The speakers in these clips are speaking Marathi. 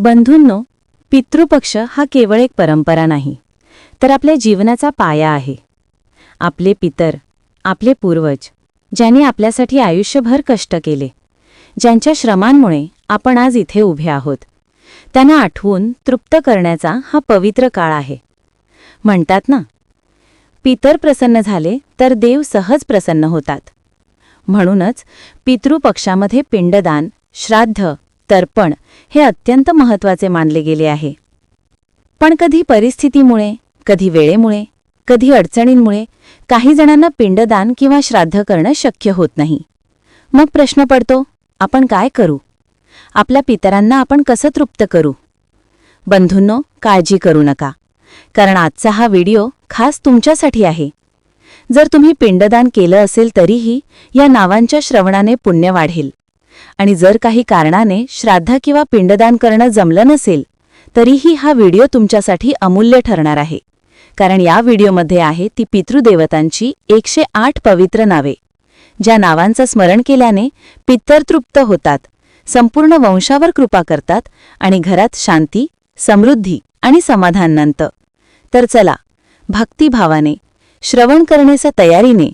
बंधूंनो पितृपक्ष हा केवळ एक परंपरा नाही तर आपल्या जीवनाचा पाया आहे. आपले पितर आपले पूर्वज ज्यांनी आपल्यासाठी आयुष्यभर कष्ट केले ज्यांच्या श्रमांमुळे आपण आज इथे उभे आहोत त्यांना आठवून तृप्त करण्याचा हा पवित्र काळ आहे. म्हणतात ना पितर प्रसन्न झाले तर देव सहज प्रसन्न होतात. म्हणूनच पितृपक्षामध्ये पिंडदान श्राद्ध तर्पण हे अत्यंत महत्त्वाचे मानले गेले आहे. पण कधी परिस्थितीमुळे कधी वेळेमुळे कधी अडचणींमुळे काही जणांना पिंडदान किंवा श्राद्ध करणं शक्य होत नाही. मग प्रश्न पडतो आपण काय करू? आपल्या पितरांना आपण कसं तृप्त करू? बंधूंनो काळजी करू नका. कारण आजचा हा व्हिडिओ खास तुमच्यासाठी आहे. जर तुम्ही पिंडदान केलं असेल तरीही या नावांच्या श्रवणाने पुण्य वाढेल. आणि जर काही कारणाने श्राद्ध किंवा पिंडदान करणं जमलं नसेल तरीही हा व्हिडिओ तुमच्यासाठी अमूल्य ठरणार आहे. कारण या व्हिडिओमध्ये आहे ती पितृदेवतांची एकशे आठ पवित्र नावे ज्या नावांचं स्मरण केल्याने पित्तरतृप्त होतात संपूर्ण वंशावर कृपा करतात आणि घरात शांती समृद्धी आणि समाधान नांदतं तर चला भक्तिभावाने श्रवण करण्याच्या तयारीने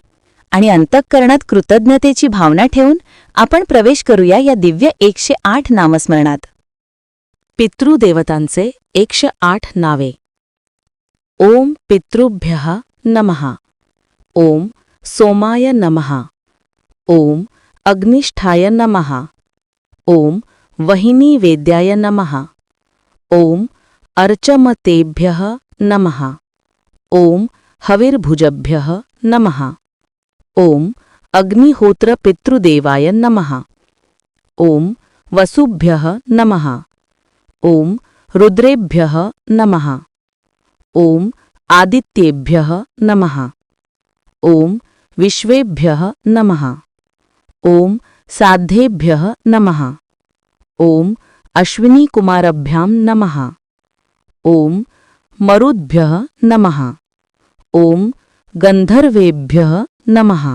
आणि अंतःकरणात कृतज्ञतेची भावना ठेवून आपण प्रवेश करूया या दिव्य एकशे आठ नामस्मरणात. पितृदेवतांचे एकशे आठ नावे. ओम पितृभ्यः नमः. ओम सोमाय नमः. ओम अग्निष्ठाय नमः. ओम वहिनीवेद्याय नमः. ओम अर्चमतेभ्यः नमः. ओम हविर्भुजभ्यः नमः. ओम अग्निहोत्रपितृदेवाय नमः। ओम वसुभ्यः नमः। ओम रुद्रेभ्यः नमः। ओम आदित्येभ्यः नमः। ओम विश्वेभ्यः नमः। ओम साध्येभ्यः नमः। ओम अश्विनीकुमारभ्यां नमः। ओम मरुद्भ्यः नमः। ओम गन्धर्वेभ्यः नमः।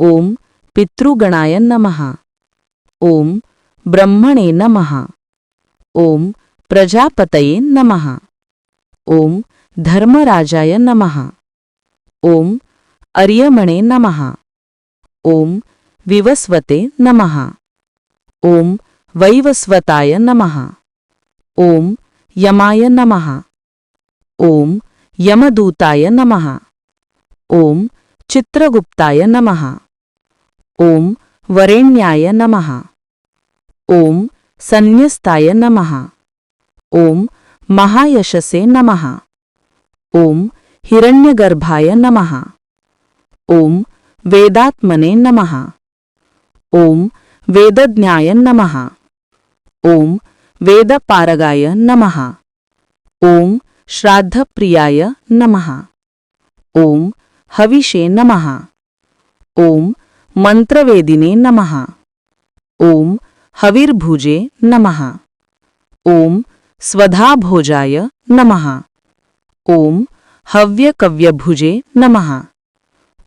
ओम पितृगणाय नमः. ओम ब्रह्मणे नमः. ओम प्रजापतये नमः. ओम धर्मराजाय नमः. ओम अर्यमणे नमः. ओम विवस्वते नमः. ओम वैवस्वताय नमः. ओम यमाय नमः. ओम यमदूताय नमः. ओम चित्रगुप्ताय नमः. ओम वरेण्याय नमः. ओम संन्यस्ताय नमः. ओम महायशसे नमः. ओम हिरण्यगर्भाय नमः. ओम वेदात्मने नमः. ओम वेदज्ञाय नमः. ओम वेदपारगाय नमः. ओम श्राद्धप्रियाय नमः. ओम हविषे नमः. ओम मन्त्रवेदिने नमः। ओम हविर्भुजे नमः। ओम स्वधाभोजाय नमः। ओम हव्यकव्यभुजे नमः।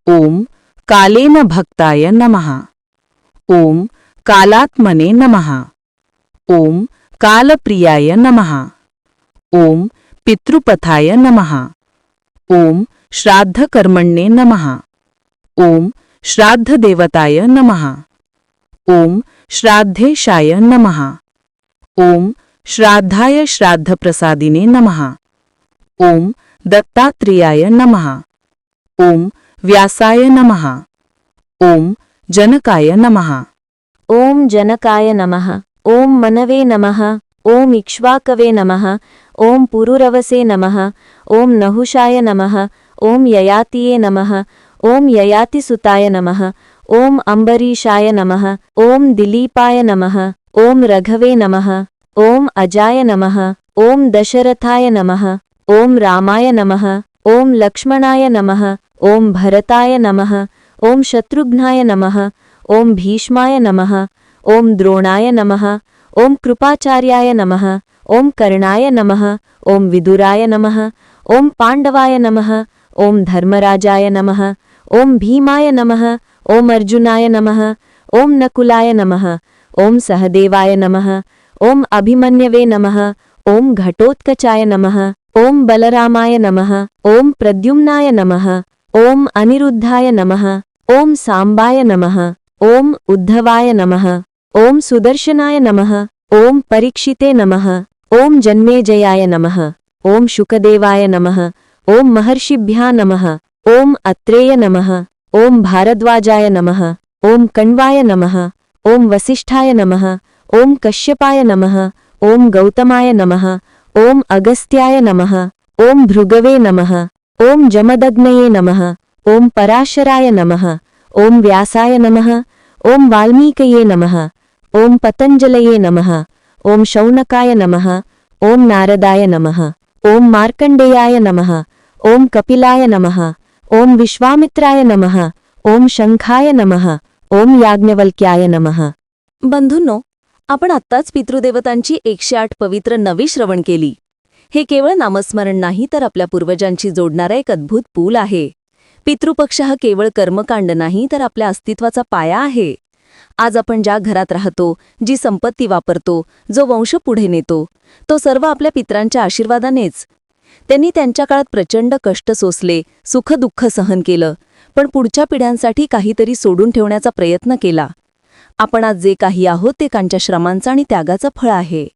ओम कालेन भक्ताय नमः। ओम कालात्मने नमः। ओम कालप्रियाय नमः। ओम पितृपथाय नमः। ओम श्राद्धकर्मण्ये नमः। श्राद्ध श्राद्धदेवताय नमः ओम श्राद्धेशाय नमः ओम श्राद्धाय श्राद्धप्रसादिने नमः ओम दत्तात्रेयाय नमः ओम व्यासाय नमः ओम जनकाय नमः ॐ जनकाय नमः ॐ मनवे नमः ॐ इक्ष्वाकवे नमः ॐ पुरुरवसे नमः ॐ नहुषाय नमः ॐ ययातिये नमः ॐ ययातिसुताय नमः ॐ अंबरीशाय नमः ॐ दिलीपाय नमः ॐ रघवे नमः ॐ अजाय नमः ॐ दशरथाय नमः ॐ रामाय नमः ॐ लक्ष्मणाय नमः ॐ भरताय नमः ॐ शत्रुघ्नाय नमः ॐ भीष्माय नमः ॐ द्रोणाय नमः ॐ कृपाचार्याय नमः ॐ कर्णाय नमः ॐ विदुराय नमः ॐ पाण्डवाय नमः ॐ धर्मराजाय नमः ॐ भीमाय नमः ॐ अर्जुनाय नमः ॐ नकुलाय नमः ॐ सहदेवाय नमः ओम अभिमन्यवे नमः ओम घटोत्कचाय नमः ओम बलरामाय नमः ओम प्रद्युम्नाय नमः ओम अनिरुद्धाय नमः ओम सांबाय नमः ओम उद्धवाय नमः ओम सुदर्शनाय नमः ओम परीक्षिते नमः ओम जन्मेजयाय नमः ओम शुकदेवाय नमः ओम महर्षिभ्या नमः ओम अत्रेय नमः ओम भारद्वाजाय नमः ओम कण्वाय नमः ओम वसिष्ठाय नमः ओम कश्यपाय नमः ओम गौतमाय नमः ओम अगस्त्याय नमः ओम भृगवे नमः ओम जमदग्नये नमः ओम पराशराय नमः ओम व्यासाय नमः ओम वाल्मीकये नमः ओम पतञ्जलये नमः ओम शौनकाय नमः ओम नारदाय नमः ओम मार्कण्डेयाय नमः ओम कपिलाय नमः ओम विश्वामित्राय नमः ओम शंखाय नमः ओम याज्ञवल्क्याय नमः. बंधूंनो आपण आत्ताच पितृदेवतांची एकशे आठ पवित्र नवी श्रवण केली. हे केवळ नामस्मरण नाही तर आपल्या पूर्वजांशी जोडणारा एक अद्भुत पूल आहे. पितृपक्ष हा केवळ कर्मकांड नाही तर आपल्या अस्तित्वाचा पाया आहे. आज आपण ज्या घरात राहतो जी संपत्ती वापरतो जो वंश पुढे नेतो तो सर्व आपल्या पित्रांच्या आशीर्वादानेच त्यांनी त्यांच्या काळात प्रचंड कष्ट सोसले सुखदुःख सहन केलं पण पुढच्या पिढ्यांसाठी काहीतरी सोडून ठेवण्याचा प्रयत्न केला. आपण आज जे काही आहोत ते त्यांच्या श्रमांचं आणि त्यागाचं फळ आहे.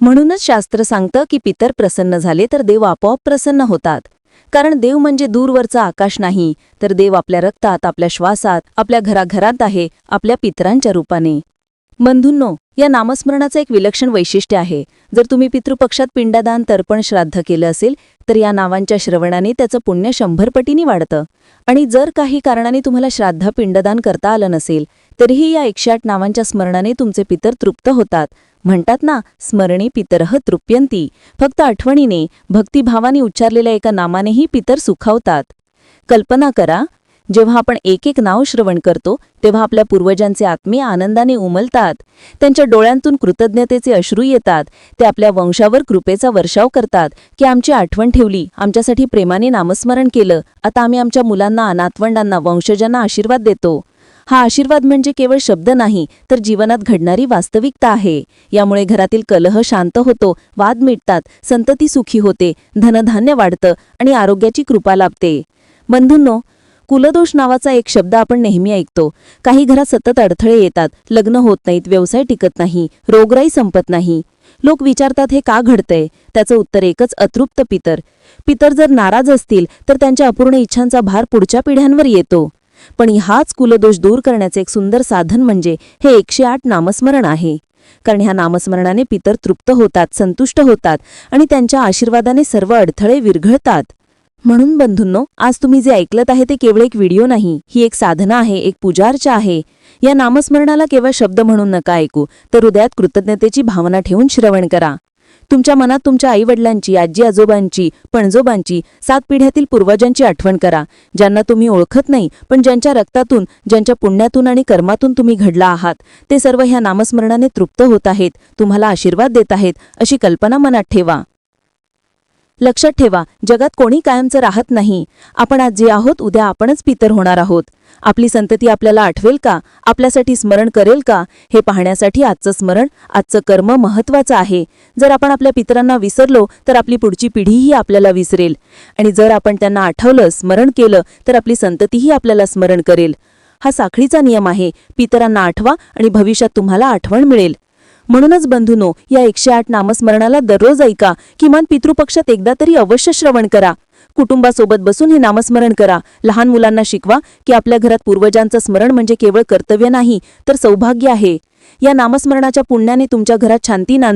म्हणूनच शास्त्र सांगतं की पितर प्रसन्न झाले तर देव आपोआप प्रसन्न होतात. कारण देव म्हणजे दूरवरचा आकाश नाही तर देव आपल्या रक्तात आपल्या श्वासात आपल्या घराघरात आहे आपल्या पितरांच्या रूपाने. बंधूंनो या नामस्मरणाचं एक विलक्षण वैशिष्ट्य आहे. जर तुम्ही पितृपक्षात पिंडदान तर्पण श्राद्ध केलं असेल तर या नावांच्या श्रवणाने त्याचं पुण्य शंभरपटीने वाढतं. आणि जर काही कारणाने तुम्हाला श्राद्ध पिंडदान करता आलं नसेल तरीही या एकशे आठ नावांच्या स्मरणाने तुमचे पितर तृप्त होतात. म्हणतात ना स्मरणे पितरह तृप्यंती फक्त आठवणीने भक्तिभावाने उच्चारलेल्या एका नामानेही पितर सुखावतात. कल्पना करा जेव्हा आपण एक एक नाव श्रवण करतो तेव्हा आपल्या पूर्वजांचे आत्मे आनंदाने उमलतात. त्यांच्या डोळ्यांतून कृतज्ञतेचे अश्रू येतात. ते आपल्या वंशावर कृपेचा वर्षाव करतात. की आमची आठवण ठेवली आमच्यासाठी प्रेमाने नामस्मरण केलं. आता आम्ही आमच्या मुलांना अनाथवंडांना वंशजांना आशीर्वाद देतो. हा आशीर्वाद म्हणजे केवळ शब्द नाही तर जीवनात घडणारी वास्तविकता आहे. यामुळे घरातील कलह शांत होतो वाद मिटतात संतती सुखी होते धनधान्य वाढतं आणि आरोग्याची कृपा लाभते. बंधूंनो कुलदोष नावाचा एक शब्द आपण नेहमी ऐकतो. काही घरात सतत अडथळे येतात. लग्न होत नाहीत व्यवसाय टिकत नाही रोगराई संपत नाही. लोक विचारतात हे का घडतंय? त्याचं उत्तर एकच अतृप्त पितर. पितर जर नाराज असतील तर त्यांच्या अपूर्ण इच्छांचा भार पुढच्या पिढ्यांवर येतो. पण हाच कुलदोष दूर करण्याचे एक सुंदर साधन म्हणजे हे एकशे आठ नामस्मरण आहे. कारण ह्या नामस्मरणाने पितर तृप्त होतात संतुष्ट होतात आणि त्यांच्या आशीर्वादाने सर्व अडथळे विरघळतात. म्हणून बंधूंनो आज तुम्ही जे ऐकलत आहे ते केवळ एक व्हिडिओ नाही ही एक साधना आहे एक पूजार्चा आहे. या नामस्मरणाला केवळ शब्द म्हणून नका ऐकू तर हृदयात कृतज्ञतेची भावना ठेवून श्रवण करा. तुमच्या मनात तुमच्या आईवडिलांची आजी आजोबांची पणजोबांची सात पिढ्यातील पूर्वजांची आठवण करा ज्यांना तुम्ही ओळखत नाही पण ज्यांच्या रक्तातून ज्यांच्या पुण्यातून आणि कर्मातून तुम्ही घडला आहात ते सर्व ह्या नामस्मरणाने तृप्त होत आहेत तुम्हाला आशीर्वाद देत आहेत अशी कल्पना मनात ठेवा. लक्षात ठेवा जगात कोणी कायमचं राहत नाही. आपण आज जे आहोत उद्या आपणच पितर होणार आहोत. आपली संतती आपल्याला आठवेल का? आपल्यासाठी स्मरण करेल का? हे पाहण्यासाठी आजचं स्मरण आजचं कर्म महत्वाचं आहे. जर आपण आपल्या पितरांना विसरलो तर आपली पुढची पिढीही आपल्याला विसरेल. आणि जर आपण त्यांना आठवलं स्मरण केलं तर आपली संततीही आपल्याला स्मरण करेल. हा साखळीचा नियम आहे. पितरांना आठवा आणि भविष्यात तुम्हाला आठवण मिळेल. म्हणूनच बंधूनो या एकशे आठ नामस्मरणाला दररोज ऐका. किमान पितृपक्षात एकदा तरी अवश्य श्रवण करा. कुटुंबासोबत बसून हे नामस्मरण करा. लहान मुलांना शिकवा की आपल्या घरात पूर्वजांचं स्मरण म्हणजे केवळ कर्तव्य नाही तर सौभाग्य आहे. या नामस्मरणाच्या पुण्याने तुमच्या घरात शांती नांद